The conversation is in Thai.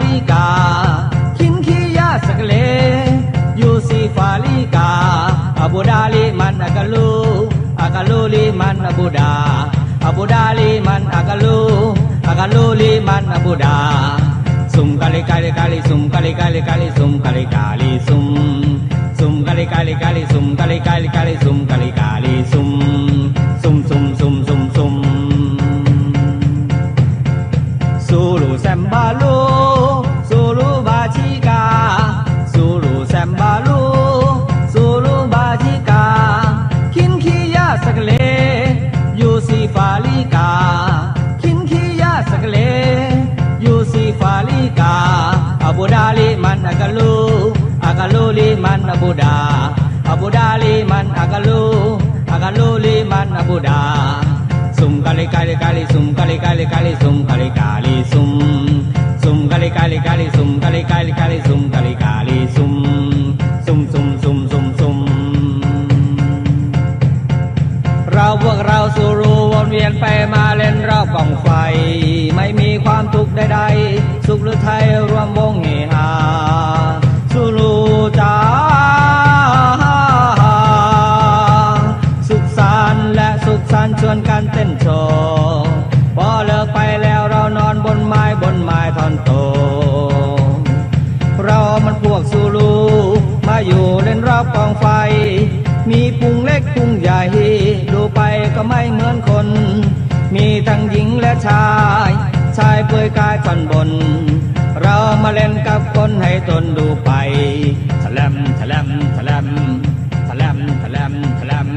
ลิกา คินคียาสกเล ยูซีฟาลิกาอบูดาลิมันอากาลูอากาลูลิมันอบูดาอบูดาลิมันอากาลูอากาลูลิมันอบูดาซุมกะลิกะลิกะลิซุมกะลิกะลิกะลิซุมกะลิกะลิซุมซุมกะลิกะลิกะลิซุมกะลิกะลิกะลิซุมกะลิกะลิซุมซุมซุมซุมซุมซุมซูลู ซุมกะลิกะลิกะลิซุมกะลิกะลิกะลิซุมกะลิกะลิซุมซุมซุมซุมซุมซุมเราพวกเราสู่รู้วนเวียนไปมาเล่นรอบกองไฟ ไม่มีความทุกข์ใดๆสุขหรือไทยรวมวานชวนกันเต้นโชว์พอเลิกไปแล้วเรานอนบนไม้บนไม้ท่อนโต เรามันพวกสูรูมาอยู่เล่นรอบกองไฟ มีปุงเล็กปุงใหญ่ ดูไปก็ไม่เหมือนคน มีทั้งหญิงและชาย ชายเปลือยกายท่อนบน เรามาเล่นกับคนให้ตนดูไปแะลมแะลมแะลมแะลมแะลมแะลม